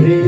রে